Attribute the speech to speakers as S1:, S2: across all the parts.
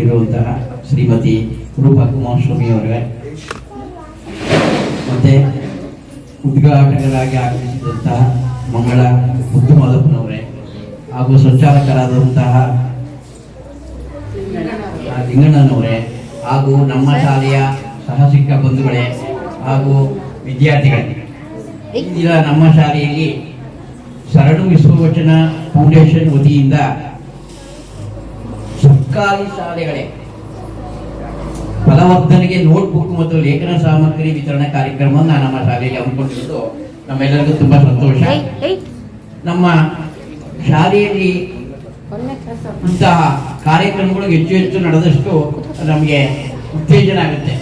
S1: ಇರುವಂತಹ ಶ್ರೀಮತಿ ರೂಪಾ ಕುಮಾರಸ್ವಾಮಿ ಅವರೇ ಮತ್ತೆ ಉದ್ಘಾಟಕರಾಗಿ ಆಗಮಿಸಿದಂತಹ ಮಂಗಳ ಮುದ್ದು ಹಾಗೂ ಸಂಚಾಲಕರಾದಂತಹ ಲಿಂಗಣ್ಣನವರೇ ಹಾಗೂ ನಮ್ಮ ಶಾಲೆಯ ಸಾಹಸಿಕ ಬಂಧುಗಳೇ ಹಾಗೂ ವಿದ್ಯಾರ್ಥಿಗಳೇ. ಇಂದಿನ ನಮ್ಮ ಶಾಲೆಯಲ್ಲಿ ಶರಣು ವಿಶ್ವವಚನ ಫೌಂಡೇಶನ್ ವತಿಯಿಂದ ಸರ್ಕಾರಿ ಶಾಲೆಗಳೇ. ಫಲವರ್ಧನೆಗೆ ನೋಟ್ಬುಕ್ ಮತ್ತು ಲೇಖನ ಸಾಮಗ್ರಿ ವಿತರಣಾ ಕಾರ್ಯಕ್ರಮವನ್ನು ನಮ್ಮ ಶಾಲೆಯಲ್ಲಿ ಹಮ್ಮಿಕೊಂಡಿದ್ದು ನಮ್ಮೆಲ್ಲರಿಗೂ ತುಂಬಾ ಸಂತೋಷ. ನಮ್ಮ ಶಾಲೆಯಲ್ಲಿ ಇಂತಹ ಕಾರ್ಯಕ್ರಮಗಳು ಹೆಚ್ಚು ಹೆಚ್ಚು ನಡೆದಷ್ಟು ನಮಗೆ ಉತ್ತೇಜನ ಆಗುತ್ತೆ.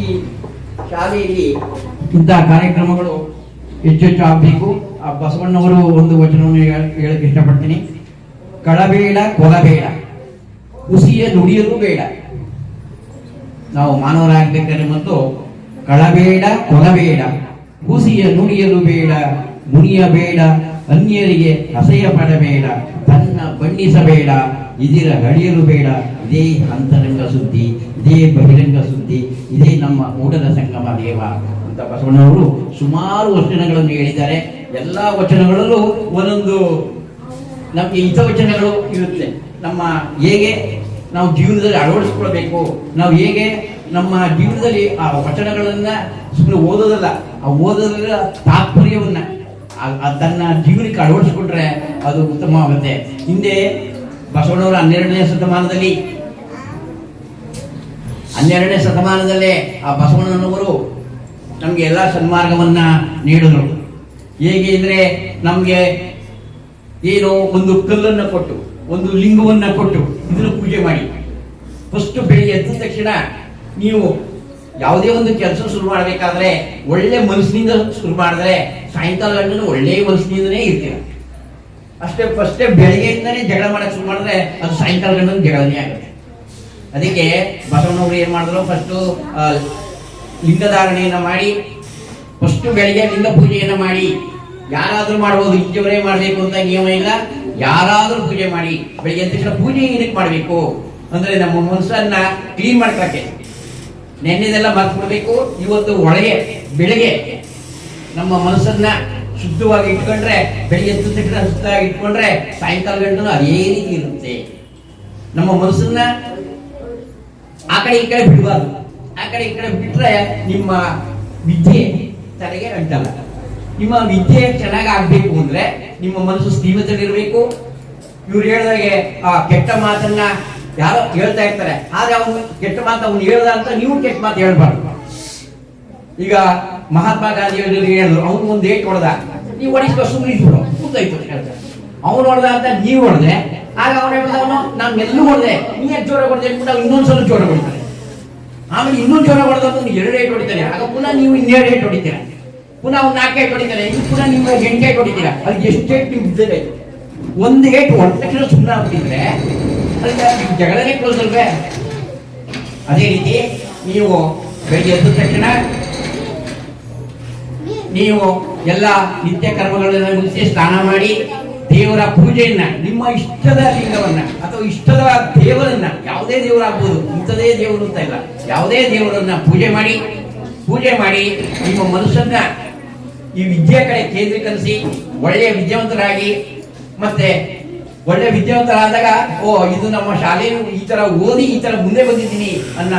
S1: ಈ ಶಾಲೆಯಲ್ಲಿ ಇಂತಹ ಕಾರ್ಯಕ್ರಮಗಳು ಹೆಚ್ಚು ಹೆಚ್ಚು ಆಗಬೇಕು. ಆ ಬಸವಣ್ಣವರು ಒಂದು ವಚನವನ್ನು ಹೇಳ- ಹೇಳಕ್ಕೆ ಇಷ್ಟಪಡ್ತೀನಿ. ಕಳಬೇಡ ಕೊಲಬೇಡ ಹುಸಿಯ ನುಡಿಯಲು ಬೇಡ. ನಾವು ಮಾನವರಾಗಬೇಕಾದ್ರೆ ಮತ್ತು ಕಳಬೇಡ ಕೊಲಬೇಡ ಹುಸಿಯ ನುಡಿಯಲು ಬೇಡ ಮುನಿಯಬೇಡ ಅನ್ಯರಿಗೆ ಅಸಹ್ಯ ಪಡಬೇಡ ತನ್ನ ಬಣ್ಣಿಸಬೇಡ, ಇದಿರ ಹಳಿಯಲು ಬೇಡ. ಇದೇ ಅಂತರಂಗ ಸುದ್ದಿ, ಇದೇ ಬಹಿರಂಗ ಸುದ್ದಿ, ಇದೇ ನಮ್ಮ ಊಟದ ಸಂಗಮ ದೇವ ಅಂತ ಬಸವಣ್ಣವರು ಸುಮಾರು ವಚನಗಳನ್ನು ಹೇಳಿದ್ದಾರೆ. ಎಲ್ಲ ವಚನಗಳಲ್ಲೂ ಒಂದೊಂದು ನಮಗೆ ಹಿತವಚನಗಳು ಇರುತ್ತೆ. ನಮ್ಮ ಹೇಗೆ ನಾವು ಜೀವನದಲ್ಲಿ ಅಳವಡಿಸ್ಕೊಳ್ಬೇಕು, ನಾವು ಹೇಗೆ ನಮ್ಮ ಜೀವನದಲ್ಲಿ ಆ ವಚನಗಳನ್ನ ಸುಮ್ಮನೆ ಓದೋದಲ್ಲ, ಆ ಓದೋದ್ರ ತಾತ್ಪರ್ಯವನ್ನ ಅದನ್ನ ಜೀವನಕ್ಕೆ ಅಳವಡಿಸಿಕೊಂಡ್ರೆ ಅದು ಉತ್ತಮವಾಗುತ್ತೆ. ಹಿಂದೆ ಬಸವಣ್ಣವರ ಹನ್ನೆರಡನೇ ಶತಮಾನದಲ್ಲಿ, ಹನ್ನೆರಡನೇ ಶತಮಾನದಲ್ಲೇ ಆ ಬಸವಣ್ಣನವರು ನಮಗೆ ಎಲ್ಲ ಸನ್ಮಾರ್ಗವನ್ನ ನೀಡಿದ್ರು. ಹೇಗೆ ಅಂದ್ರೆ ನಮಗೆ ಏನು ಒಂದು ಕಲ್ಲನ್ನ ಕೊಟ್ಟು, ಒಂದು ಲಿಂಗವನ್ನ ಕೊಟ್ಟು ಇದನ್ನು ಪೂಜೆ ಮಾಡಿ. ಫಸ್ಟ್ ಬೆಳಿಗ್ಗೆ ಎದ್ದ ತಕ್ಷಣ ನೀವು ಯಾವುದೇ ಒಂದು ಕೆಲಸ ಶುರು ಮಾಡಬೇಕಾದ್ರೆ ಒಳ್ಳೆ ಮನಸ್ಸಿನಿಂದ ಶುರು ಮಾಡಿದ್ರೆ ಸಾಯಂಕಾಲ ಗಂಟಲು ಒಳ್ಳೆ ಮನಸ್ಸಿನಿಂದನೇ ಇರ್ತೀರ. ಅಷ್ಟೇ, ಫಸ್ಟೇ ಬೆಳಿಗ್ಗೆಯಿಂದನೇ ಜಗಳ ಮಾಡಕ್ ಶುರು ಮಾಡಿದ್ರೆ ಅದು ಸಾಯಂಕಾಲ ಗಂಟಲು ಜಗಳನೇ ಆಗುತ್ತೆ. ಅದಕ್ಕೆ ಬಸವನವರು ಏನ್ ಮಾಡಿದ್ರು? ಫಸ್ಟು ಲಿಂಗಧಾರಣೆಯನ್ನ ಮಾಡಿ, ಫಸ್ಟ್ ಬೆಳಿಗ್ಗೆ ಲಿಂಗ ಪೂಜೆಯನ್ನ ಮಾಡಿ ಯಾರಾದ್ರೂ ಮಾಡ್ಬೋದು ಇಂಜವರೇ ಮಾಡಬೇಕು ಅಂತ ನಿಯಮ ಇಲ್ಲ. ಯಾರಾದ್ರೂ ಪೂಜೆ ಮಾಡಿ, ಬೆಳಿಗ್ಗೆ ತಕ್ಷಣ ಪೂಜೆ ಏನಕ್ಕೆ ಮಾಡಬೇಕು? ಅಂದ್ರೆ ನಮ್ಮ ಮನಸ್ಸನ್ನ ಕ್ಲೀನ್ ಮಾಡ್ಕೊಳಕ್ಕೆ. ನೆನ್ನೆದೆಲ್ಲ ಮರ್ತ್ಬಿಡ್ಬೇಕು. ಇವತ್ತು ಒಳಗೆ ಬೆಳಿಗ್ಗೆ ನಮ್ಮ ಮನಸ್ಸನ್ನ ಶುದ್ಧವಾಗಿ ಇಟ್ಕೊಂಡ್ರೆ, ಬೆಳಿಗ್ಗೆ ಎದ್ದು ತಕ್ಷಣ ಶುದ್ಧವಾಗಿ ಇಟ್ಕೊಂಡ್ರೆ ಸಾಯಂಕಾಲ ಗಂಟಲು ಅದೇ ರೀತಿ ಇರುತ್ತೆ. ನಮ್ಮ ಮನಸ್ಸನ್ನ ಆ ಕಡೆ ಈ ಕಡೆ ಬಿಡಬಾರ್ದು. ಆ ಕಡೆ ಈ ಕಡೆ ಬಿಟ್ರೆ ನಿಮ್ಮ ವಿದ್ಯೆ ತಡೆಗೆ ಅಂಟಲ್ಲ. ನಿಮ್ಮ ವಿದ್ಯೆ ಚೆನ್ನಾಗಿ ಆಗ್ಬೇಕು ಅಂದ್ರೆ ನಿಮ್ಮ ಮನಸ್ಸು ಸ್ಥಿರತೆಯಲ್ಲಿರ್ಬೇಕು ಇವ್ರು ಹೇಳಿದಾಗೆ, ಆ, ಕೆಟ್ಟ ಮಾತನ್ನ ಯಾರೋ ಹೇಳ್ತಾ ಇರ್ತಾರೆ. ಆದ್ರೆ ಅವನು ಕೆಟ್ಟ ಮಾತು ಅವನು ಹೇಳ್ದ ಅಂತ ನೀವು ಕೆಟ್ಟ ಮಾತು ಹೇಳ್ಬಾರ್ದು. ಈಗ ಮಹಾತ್ಮ ಗಾಂಧಿ ಹೇಳಿದ್ರು, ಅವನು ಒಂದು ಏಟ್ ಹೊಡೆದ. ನೀವು ಹೊಡಿಸ್ಕೊ ಸುಮ್ಮನೆ ಇಟ್ಬಿಡು ಕೂತಾಯ್ತು ಹೇಳ್ತಾರೆ. ಅವನು ಹೊಡೆದ ಅಂತ ನೀವು ಹೊಡೆದ್ರೆ ಆಗ ಅವನು ಹೇಳ್ದವನು ನಾನು ಎಲ್ಲೂ ಹೊಡೆದೆ. ನೀ ಜೋರ ಹೊಡೆದೆ? ಅಂದ್ಬಿಟ್ಟು ಅವ್ನು ಇನ್ನೊಂದ್ಸಲ ಜೋರ ಹೊಡಿತಾನೆ. ಆಮೇಲೆ ಇನ್ನೊಂದು ಜೋರ ಹೊಡೆದವನು ಎರಡು ಏಟ್ ಹೊಡಿತಾರೆ ಆಗ ಪುನಃ ನೀವು ಇನ್ನೆರಡು ಏಟ್ ಹೊಡಿತೀರ. ಪುನಃ ಒಂದು ನಾಲ್ಕು ಏಟ್ ಹೊಡಿತಾರೆ ಇನ್ನು ಪುನಃ ನಿಮ್ಮ ಎಂಟು ಏಟ್ ಹೊಡಿತೀರ ಅದು ಎಷ್ಟು ಏಟ್ ನೀವು ಬಿದ್ದರೆ ಒಂದು ಏಟ್ ಒಂದು ತಕ್ಷಣ ಸುಮ್ಮನೆ ಆಗ್ಬಿಟ್ಟಿದ್ರೆ ಅದಕ್ಕೆ ಜಗಳನೇ ಕ್ಲೋಸ್ ಅಲ್ವೇ? ಅದೇ ರೀತಿ ನೀವು ಬೆಳಿಗ್ಗೆ ಎದ್ದ ತಕ್ಷಣ ನೀವು ಎಲ್ಲ ನಿತ್ಯ ಕರ್ಮಗಳನ್ನ ಮುಗಿಸಿ ಸ್ನಾನ ಮಾಡಿ ದೇವರ ಪೂಜೆಯನ್ನ, ನಿಮ್ಮ ಇಷ್ಟದ ಲಿಂಗವನ್ನ ಅಥವಾ ಇಷ್ಟದ ದೇವರನ್ನ, ಯಾವುದೇ ದೇವರಾಗ್ಬೋದು ಇಂಥದೇ ದೇವರು ಅಂತ ಇಲ್ಲ, ಯಾವುದೇ ದೇವರನ್ನ ಪೂಜೆ ಮಾಡಿ ಪೂಜೆ ಮಾಡಿ ನಿಮ್ಮ ಮನಸ್ಸನ್ನ ಈ ವಿದ್ಯೆ ಕಡೆ ಕೇಂದ್ರೀಕರಿಸಿ ಒಳ್ಳೆಯ ವಿದ್ಯಾವಂತರಾಗಿ, ಮತ್ತೆ ಒಳ್ಳೆ ವಿದ್ಯಾವಂತರಾದಾಗ, ಓ, ಇದು ನಮ್ಮ ಶಾಲೆಯು ಈ ತರ ಓದಿ ಈ ತರ ಮುಂದೆ ಬಂದಿದ್ದೀನಿ ಅನ್ನ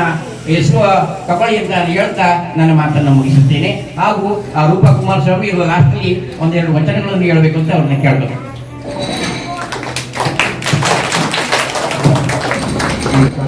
S1: ಹೆಸರು ಕಪಾಳಿ ಅಂತ ನಾನು ಹೇಳ್ತಾ ನನ್ನ ಮಾತನ್ನು ಮುಗಿಸುತ್ತೇನೆ. ಹಾಗೂ ಆ ರೂಪಾ ಕುಮಾರಸ್ವಾಮಿ ಇರುವ ಲಾಸ್ಟ್ಲಿ ಒಂದೆರಡು ವಚನಗಳನ್ನು ಹೇಳಬೇಕು ಅಂತ ಅವ್ರನ್ನ ಕೇಳಬೇಕು